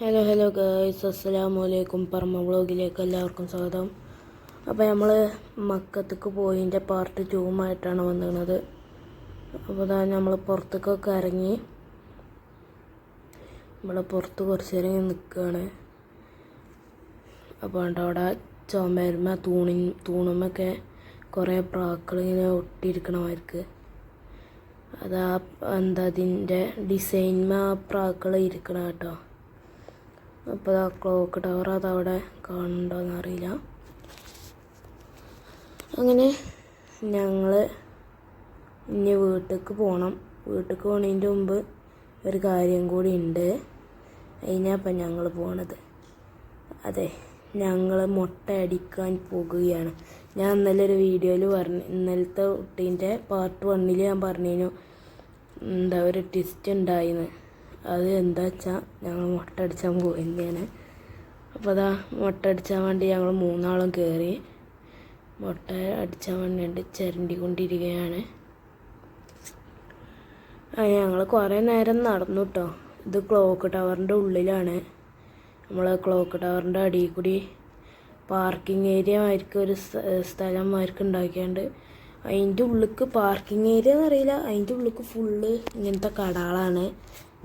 Hello hello guys അസ്സലാമു അലൈക്കും പറമ്പ വ്ളോഗിലേക്ക് എല്ലാവർക്കും സ്വാഗതം. അപ്പോൾ നമ്മൾ മക്കത്തേക്ക് പോയിന്റെ പാർട്ട് ടൂമായിട്ടാണ് വന്നിരുന്നത് അപ്പോൾ ഇതാ നമ്മൾ പുറത്തേക്കൊക്കെ ഇറങ്ങി നമ്മളെ പുറത്ത് കുറച്ച് നേരം നിൽക്കുകയാണ് അപ്പോൾ ഉണ്ട് അവിടെ ചുമരുമ തൂണി തൂണുമൊക്കെ കുറേ പ്രാക്കളിങ്ങനെ ഇങ്ങനെ ഒട്ടിയിരിക്കണമാർക്ക് അതാ എന്താ അതിന്റെ ഡിസൈൻമ പ്രാക്കൾ ഇരിക്കണം കേട്ടോ. അപ്പോൾ ആ ക്ലോക്ക് ടവർ അതവിടെ കാണുന്നുണ്ടോയെന്ന് അറിയില്ല. അങ്ങനെ ഞങ്ങൾ ഇനി വീട്ടിലേക്ക് പോകണം വീട്ടിലേക്ക് പോണതിന്റെ മുമ്പ് ഒരു കാര്യം കൂടി ഉണ്ട് അതിനപ്പം ഞങ്ങൾ പോണത്. അതെ ഞങ്ങൾ മുട്ട അടിക്കാൻ പോകുകയാണ്. ഞാൻ ഇന്നലെ ഒരു വീഡിയോയിൽ പറഞ്ഞു ഇന്നലത്തെ കുട്ടീന്റെ പാർട്ട് വണ്ണിൽ ഞാൻ പറഞ്ഞു എന്താ ഒരു ട്വിസ്റ്റ് ഉണ്ടായിന്ന് അത് എന്താ വെച്ചാൽ ഞങ്ങൾ മുട്ട അടിച്ചാൽ അപ്പോൾ അതാ മുട്ട അടിച്ചാൻ വേണ്ടി ഞങ്ങൾ മൂന്നാളും കയറി മുട്ട അടിച്ചാൻ വേണ്ടി ആ ഞങ്ങൾ കുറേ നേരം നടന്നു കേട്ടോ ഇത് ക്ലോക്ക് ടവറിന്റെ ഉള്ളിലാണ്. നമ്മൾ ക്ലോക്ക് ടവറിന്റെ അടിയിൽ കൂടി പാർക്കിംഗ് ഏരിയ മാർക്ക് ഒരു സ്ഥലം മാർക്ക് ഉണ്ടാക്കിയാണ്ട്. അതിന്റെ ഉള്ളിക്ക് പാർക്കിംഗ് ഏരിയ എന്നറിയില്ല. അതിന്റെ ഉള്ളിക്ക് ഫുള്ള് ഇങ്ങനത്തെ കടകളാണ്.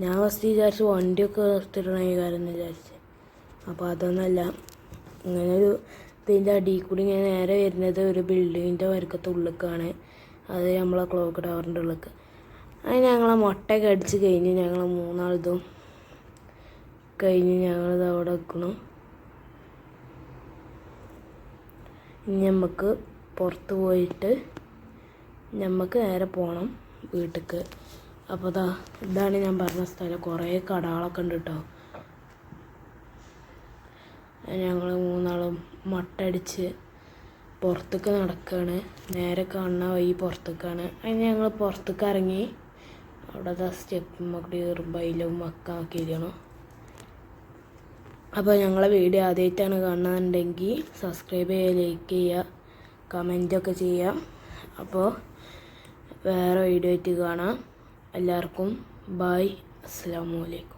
ഞാൻ ഫസ്റ്റ് വിചാരിച്ചു വണ്ടിയൊക്കെ നിർത്തിയിടണ കാര്യം വിചാരിച്ച്. അപ്പോൾ അതൊന്നല്ല. ഇങ്ങനെ ഒരു ഇതിന്റെ അടിയിൽ കൂടി ഇങ്ങനെ നേരെ വരുന്നത് ഒരു ബിൽഡിങ്ങിന്റെ വരക്കത്തെ ഉള്ളിലേക്കാണ് അത് നമ്മളെ ക്ലോക്ക് ടവറിന്റെ ഉള്ളിലേക്ക് അത് ഞങ്ങളെ മുട്ടയൊക്കെ അടിച്ച് കഴിഞ്ഞ് ഞങ്ങൾ മൂന്നാളിതും കഴിഞ്ഞ് ഞങ്ങളിത് അവിടെ വെക്കണം. ഇനി നമുക്ക് പുറത്ത് പോയിട്ട് നമുക്ക് നേരെ പോകണം വീട്ടിലേക്ക് അപ്പോൾ ഇതാ ഇതാണ് ഞാൻ പറഞ്ഞ സ്ഥലം. കുറേ കടകളൊക്കെ ഉണ്ട് കേട്ടോ ഞങ്ങൾ മൂന്നാളും മട്ടടിച്ച് പുറത്തേക്ക് നടക്കുകയാണ് നേരെ കാണുന്ന വഴി പുറത്തേക്കാണ്. അതിന് ഞങ്ങൾ പുറത്തേക്ക് ഇറങ്ങി അവിടെ സ്റ്റെപ്പ് കൂടി കയറുമ്പോൾ അതിലും മക്കാക്കിയിരിക്കണം അപ്പോൾ ഞങ്ങളെ വീഡിയോ ആദ്യമായിട്ടാണ് കാണുന്നുണ്ടെങ്കിൽ സബ്സ്ക്രൈബ് ചെയ്യുക ലൈക്ക് ചെയ്യുക കമന്റൊക്കെ ചെയ്യാം അപ്പോൾ വേറെ വീഡിയോ ആയിട്ട് കാണാം. എല്ലാവർക്കും ബായ്. അസ്സാം വലൈക്കും